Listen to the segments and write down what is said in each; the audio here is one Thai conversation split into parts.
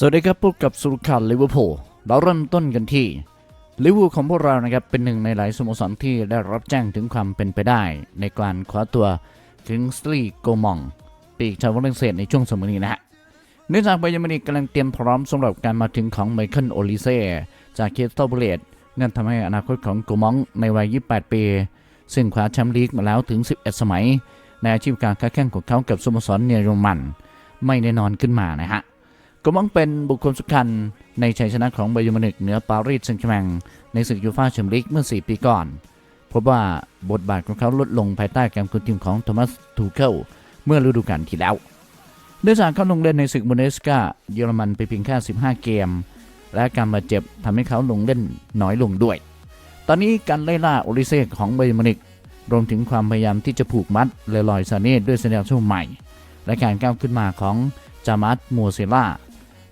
สวัสดีครับพบกับสุรคันลิเวอร์พูลเราเริ่มต้นกันที่ลิเวอร์พูลของพวกเรานะครับเป็นหนึ่งในหลายสโมสรที่ได้รับแจ้งถึงความเป็นไปได้ ในการคว้าตัวคิงสลีโกมองปีกชาวฝรั่งเศสในช่วงสมัยนี้นะฮะเนื่องจากไบยันมินิกกำลังเตรียมพร้อมสำหรับการมาถึงของไมเคิลโอลิเซ่จากเคสตอเบเลตนั่นทำให้อนาคตของโกมองในวัย 28 ปี ซึ่งคว้าแชมป์ลีกมาแล้วถึง 11 สมัย ในอาชีพการค้าแข่งของเขากับสโมสรเนโรมัน ไม่แน่นอนขึ้นมานะฮะ ก็มังเป็นบุคคลสำคัญในชัยชนะของไบายร์นมินิกเหนือปารีสแซงต์แชร์แมงในศึกยูฟ่าแชมเปี้ยนลีกเมื่อ 4 ปีก่อน พบว่าบทบาทของเขาลดลงภายใต้การคุมทีมของโทมัสทูเคิลเมื่อฤดูกาลที่แล้วเนื่องจากเขาลงเล่นในศึกบุนเดสกาเยอรมันไปเพียงแค่ 15 เกม และการบาดเจ็บทำให้เขาลงเล่นน้อยลงด้วย ตอนนี้การไล่ล่าโอลิเซ่ของไบายร์นมินิกรวมถึงความพยายามที่จะผูกมัดเลลอยซาเน่ด้วยสัญญาช่วงใหม่ และการก้าวขึ้นมาของจามัสมัวเซล่า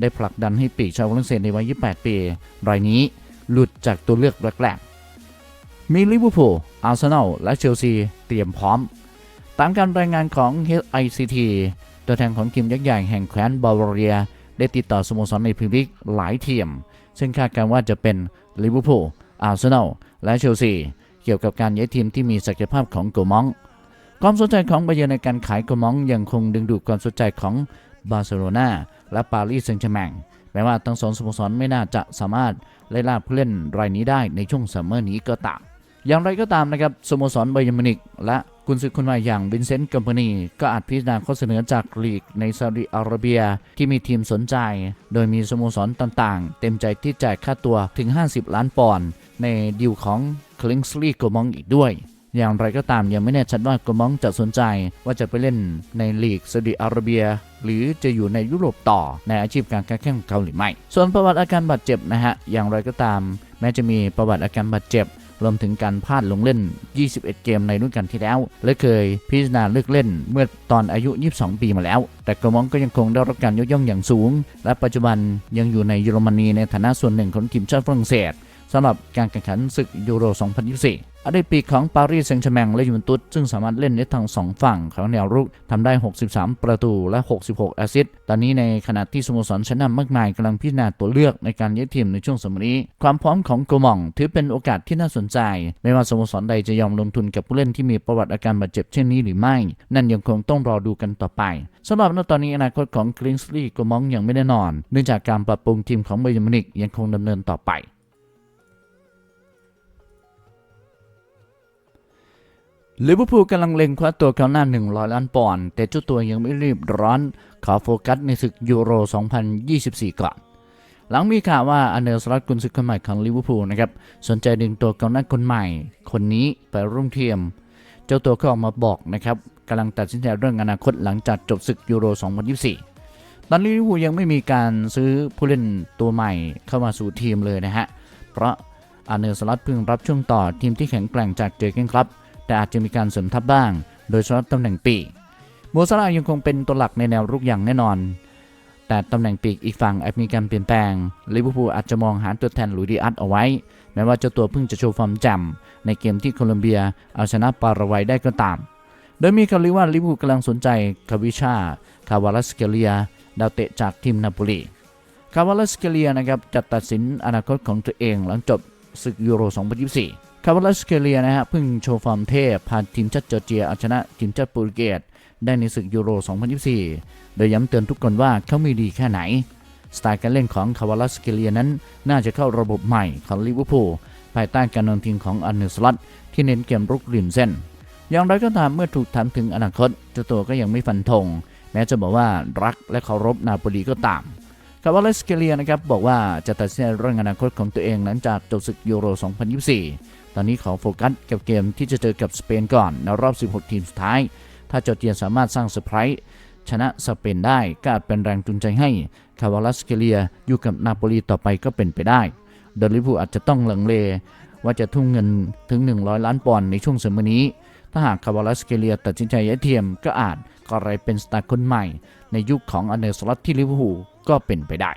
ได้ผลักดันให้ปีกชาวฝรั่งเศสในวัย 28 ปี รายนี้หลุดจากตัวเลือกแรกๆ มีลิเวอร์พูล อาร์เซนอล และเชลซีเตรียมพร้อม ตามการรายงานของ HICT ตัวแทนของทีมยักษ์ใหญ่แห่งแคว้นบาวาเรีย ได้ติดต่อสโมสรในพรีเมียร์ลีกหลายทีม ซึ่งคาดการณ์ว่าจะเป็นลิเวอร์พูล อาร์เซนอล และเชลซี เกี่ยวกับการย้ายทีมที่มีศักยภาพของโกมองความสนใจของบาเยิร์ในการขายโกมองยังคงดึงดูดความสนใจของ บาร์เซโลนาและปารีสแซงต์แชร์แมงแม้ว่าทั้งสองสโมสรไม่น่าจะสามารถไล่ล่าผู้เล่นรายนี้ได้ในช่วงซัมเมอร์นี้ก็ตาม อย่างไรก็ตามนะครับสโมสรไบย์มินิกและกุนซือคนใหม่อย่างวินเซนต์กัมปานีก็อาจพิจารณาข้อเสนอจากลีกในซาอุดิอาระเบียที่มีทีมสนใจ โดยมีสโมสรต่างๆ เต็มใจที่จ่ายค่าตัวถึง 50 ล้านปอนด์ในดีลของคลิงสลีโกมองอีกด้วย อย่างไรก็ตามยังไม่แน่ชัดว่าโกมองจะสนใจว่าจะไปเล่นในลีกซาอุดิอาระเบีย หรือจะอยู่ในยุโรปต่อในอาชีพการค้าแข่งของเขาหรือไม่ ส่วนประวัติอาการบาดเจ็บนะฮะอย่างไรก็ตาม แม้จะมีประวัติอาการบาดเจ็บรวมถึงการพลาดลงเล่น 21 เกมในรุ่นกันที่แล้ว และเคยพิจารณาเลิกเล่นเมื่อตอนอายุ 22 ปีมาแล้ว แต่กระมองก็ยังคงได้รับการยกย่องอย่างสูง และปัจจุบันยังอยู่ในเยอรมนีในฐานะส่วนหนึ่งของทีมชาติฝรั่งเศสสำหรับการแข่งขันศึกยูโร 2024 อดีตปีกของปารีสแซงต์แชร์แมงและยูเวนตุสซึ่งสามารถเล่นได้ทั้งสองฝั่งของแนวรุกทำได้ 63 ประตูและ 66 แอสซิสต์ตอนนี้ในขณะที่สโมสรชั้นนำมากมายกำลังพิจารณาตัวเลือกในการย้ายทีมในช่วงสมัยนี้ ความพร้อมของโกมองถือเป็นโอกาสที่น่าสนใจ ไม่ว่าสโมสรใดจะยอมลงทุนกับผู้เล่นที่มีประวัติอาการบาดเจ็บเช่นนี้หรือไม่ นั่นยังคงต้องรอดูกันต่อไปสำหรับณตอนนี้อนาคตของกริงสลีย์โกมองยังไม่แน่นอน เนื่องจากการปรับปรุงทีมของไบย์มินิกยังคงดำเนินต่อไป ลิเวอร์พูลกำลังเล็งคว้าตัวเขาหน้า 100 ล้านปอนด์แต่เจ้าตัวยังไม่รีบร้อน ขอโฟกัสในศึกยูโร 2024 ก่อน หลังมีข่าวว่าอันเดอร์สลัดกุนซือคนใหม่ของลิเวอร์พูลนะครับ สนใจดึงตัวกองหน้าคนใหม่ คนนี้ไปร่วมทีม เจ้าตัวก็ออกมาบอกนะครับกำลังตัดสินใจเรื่องอนาคตหลังจากจบศึกยูโร 2024 ตอนนี้ลิเวอร์พูลยังไม่มีการซื้อผู้เล่นตัวใหม่เข้ามาสู่ทีมเลยนะฮะ เพราะอันเดอร์สลัดเพิ่งรับช่วงต่อทีมที่แข็งแกร่งจากเจอเกนครับ แต่อาจจะมีการเสริมทัพบ้าง โดยเฉพาะตำแหน่งปีกโมซาลายังคงเป็นตัวหลักในแนวรุกอย่างแน่นอน แต่ตำแหน่งปีกอีกฝั่งอาจมีการเปลี่ยนแปลงลิเวอร์พูลอาจจะมองหาตัวแทนหลุยดิอัสเอาไว้ แม้ว่าเจ้าตัวเพิ่งจะโชว์ฟอร์มจ่มในเกมที่โคลอมเบียเอาชนะปาราวัยได้ก็ตาม โดยมีข่าวลือว่าลิเวอร์พูลกำลังสนใจคาวิชาคาวาลัสเกเลียดาวเตะจากทีมนาโปลีคาวาลัสเกเลียนะครับจะตัดสินอนาคตของตัวเองหลังจบศึกยูโร 2024 คาร์ลสเกเลียนะฮะเพิ่งโชว์ฟอร์มเทพพาทีมชาติจอร์เจียเอาชนะทีมชาติโปรตุเกสได้ในศึกยูโร 2024 โดยย้ำเตือนทุกคนว่าเขามีดีแค่ไหน สไตล์การเล่นของคาร์ลสเกเลียนั้น น่าจะเข้าระบบใหม่ของลิเวอร์พูลภายใต้การนำทีมของอันเนอร์สลัตที่เน้นเกมรุกริมเส้น อย่างไรก็ตามเมื่อถูกถามถึงอนาคตเจ้าตัวก็ยังไม่ฟันธงแม้จะบอกว่ารักและเคารพนาโปลีก็ตามคาร์ลสเกเลียนะครับบอกว่าจะตัดสินเรื่องอนาคตของตัวเองหลังจากจบศึกยูโร 2024 ตอนนี้ขอโฟกัสกับเกมที่จะเจอกับสเปนก่อนในรอบ 16 ทีมสุดท้าย ถ้าจอร์เจียสามารถสร้างเซอร์ไพรส์ชนะสเปนได้ก็อาจเป็นแรงจูงใจให้คาร์ลสเกเลียอยู่กับนาโปลีต่อไปก็เป็นไปได้โดยลิพูอาจจะต้องหลังเล ว่าจะทุ่มเงินถึง 100 ล้านปอนด์ในช่วงเสมอนี้ ถ้าหากคาร์ลสเกเลียตัดสินใจย้ายทีมก็อาจกลายเป็นสตาร์คนใหม่ ในยุคของอันอร์สลัตที่ลิเวอร์พูลก็เป็นไปได้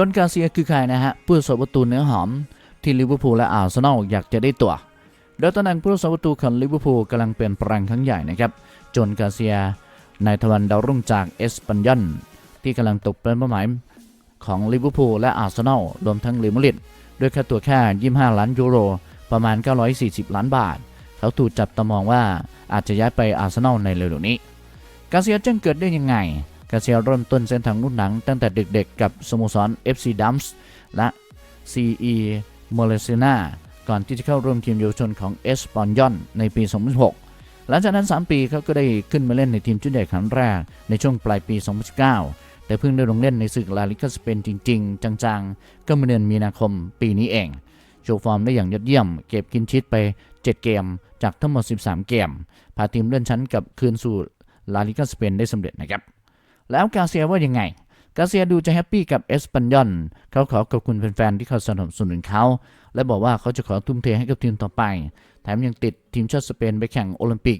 จนกาเซียคือใครนะฮะผู้รักษาประตูเนื้อหอมที่ลิเวอร์พูลและอาร์เซนอลอยากจะได้ตัว โดยตำแหน่งผู้รักษาประตูของลิเวอร์พูลกำลังเปลี่ยนแปลงครั้งใหญ่นะครับจนกาเซียนายทวันดาวรุ่งจากเอสปันยอนที่กำลังตกเป็นเป้าหมายของลิเวอร์พูลและอาร์เซนอลรวมทั้งเรอัลมาดริดด้วยค่าตัวแค่ 25 ล้านยูโร ประมาณ 940 ล้านบาท เขาถูกจับตามองว่าอาจจะย้ายไปอาร์เซนอลในเร็วๆนี้ กาเซียจ้งเกิดได้ยังไง กาเซียเริ่มต้นเส้นทางรุ่นหนังตั้งแต่เด็กๆกับสโมสร FC Dams และ CE m o l e s i n a ก่อนที่จะเข้าร่วมทีมเยาวชนของเอสปอนยอนในปี 2006 หลังจากนั้น 3 ปีเขาก็ได้ขึ้นมาเล่นในทีมชุดใหญ่ครั้งแรกในช่วงปลายปี 2019 แต่เพิ่งได้ลงเล่นในศึกลาลิกาสเปนจริง ๆ จังๆ ก็เมื่อเดือนมีนาคมปีนี้เองโชว์ฟอร์มได้อย่างยอดเยี่ยม เก็บกินชิดไป 7 เกม จากทั้งหมด 13 เกม พาทีมเลื่อนชั้นกลับคืนสู่ลาลิกาสเปนได้สำเร็จนะครับ แล้วกาเซียว่ายังไง กาเซียดูจะแฮปปี้กับเอสปันยอนเขาขอขอบคุณแฟนๆที่เขาสนับสนุนเขา และบอกว่าเขาจะขอทุ่มเทให้กับทีมต่อไป แถมยังติดทีมชาติสเปนไปแข่งโอลิมปิก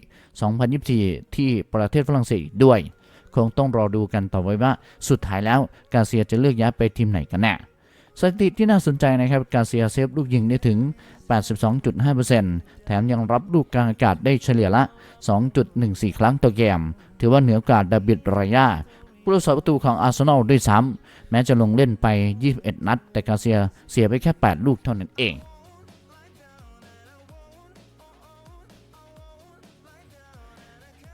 2024 ที่ประเทศฝรั่งเศสด้วย คงต้องรอดูกันต่อไปว่า สุดท้ายแล้วกาเซียจะเลือกย้ายไปทีมไหนกันแน่ สถิติที่น่าสนใจนะครับกาเซียเซฟลูกยิงได้ถึง 82.5%แถมยังรับลูกกลางอากาศได้เฉลี่ยละ 2.14 ครั้งต่อเกม ถือว่าเหนือกว่าดาบิดรายาผู้รักษาประตูของอาร์เซนอลด้วยซ้ำแม้จะลงเล่นไป 21 นัด แต่กาเซียเสียไปแค่ 8 ลูกเท่านั้นเอง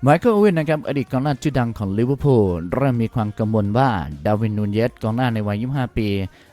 ไมเคิลโอเวนนะครับอดีตกองหน้าชื่อดังของลิเวอร์พูลเริ่มมีความกังวลว่าดาวินนูนเยสกองหน้าในวัย 25 ปี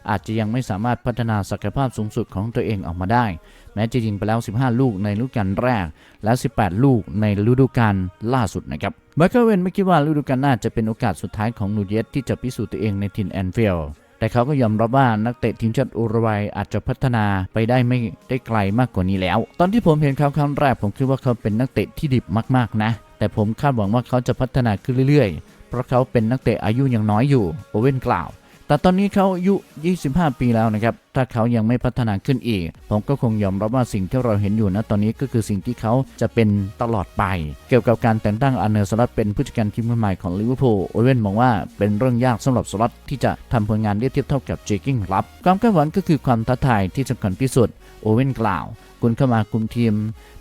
อาจจะยังไม่สามารถพัฒนาศักยภาพสูงสุดของตัวเองออกมาได้ แม้จะยิงไปแล้ว 15 ลูกในฤดูกาลแรก และ 18 ลูกในฤดูกาลล่าสุดนะครับไมเคิลโอเวนไม่คิดว่าฤดูกาลหน้าจะเป็นโอกาสสุดท้ายของนูนเยสที่จะพิสูจน์ตัวเองในทินแอนฟิลด์แต่เขาก็ยอมรับว่านักเตะทีมชาติอุรุกวัยอาจจะพัฒนาไปได้ไม่ได้ไกลมากกว่านี้แล้ว ตอนที่ผมเห็นเขาครั้งแรกผมคิดว่าเขาเป็นนักเตะที่ดิบมากๆนะ แต่ผมคาดหวังว่าเขาจะพัฒนาขึ้นเรื่อยๆ เพราะเขาเป็นนักเตะอายุยังน้อยอยู่โอเว่นกล่าว แต่ตอนนี้เขาอายุ 25 ปีแล้วนะครับ ถ้าเขายังไม่พัฒนาขึ้นอีก ผมก็คงยอมรับว่าสิ่งที่เราเห็นอยู่นะตอนนี้ก็คือสิ่งที่เขาจะเป็นตลอดไป เกี่ยวกับการแต่งตั้งอาร์เนอร์สลัดเป็นผู้จัดการทีมคนใหม่ของลิเวอร์พูลโอเว่นมองว่าเป็นเรื่องยากสำหรับสลัดที่จะทำผลงานได้เทียบเท่ากับเจคิงรับความคาดหวังก็คือความท้าทายที่สำคัญที่สุดโอเว่นกล่าว คุณเข้ามาคุมทีม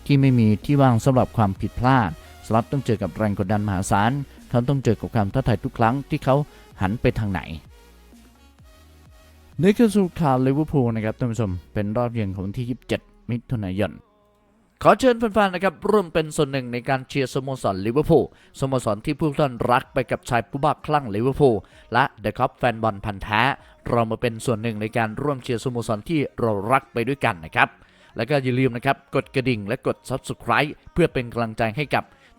ที่ไม่มีที่ว่างสำหรับความผิดพลาด สลัดต้องเจอกับแรงกดดันมหาศาลเขาต้องเจอกับความท้าทายทุกครั้งที่เขาหันไปทางไหนนี่คือสุดข่าวลิเวอร์พูลนะครับท่านผู้ชมเป็นรอบเย็นของที่ 27 มิถุนายนขอเชิญแฟนๆนะครับร่วมเป็นส่วนหนึ่งในการเชียร์สโมสรลิเวอร์พูลสโมสรที่ผู้ท่านรักไปกับชายผู้บ้าคลั่งลิเวอร์พูลและเดอะคัพแฟนบอลพันธ์แท้เรามาเป็นส่วนหนึ่งในการร่วมเชียร์สโมสรที่เรารักไปด้วยกันนะครับ แล้วก็อย่าลืมนะครับกดกระดิ่งและกด Subscribe เพื่อเป็นกำลังใจให้กับ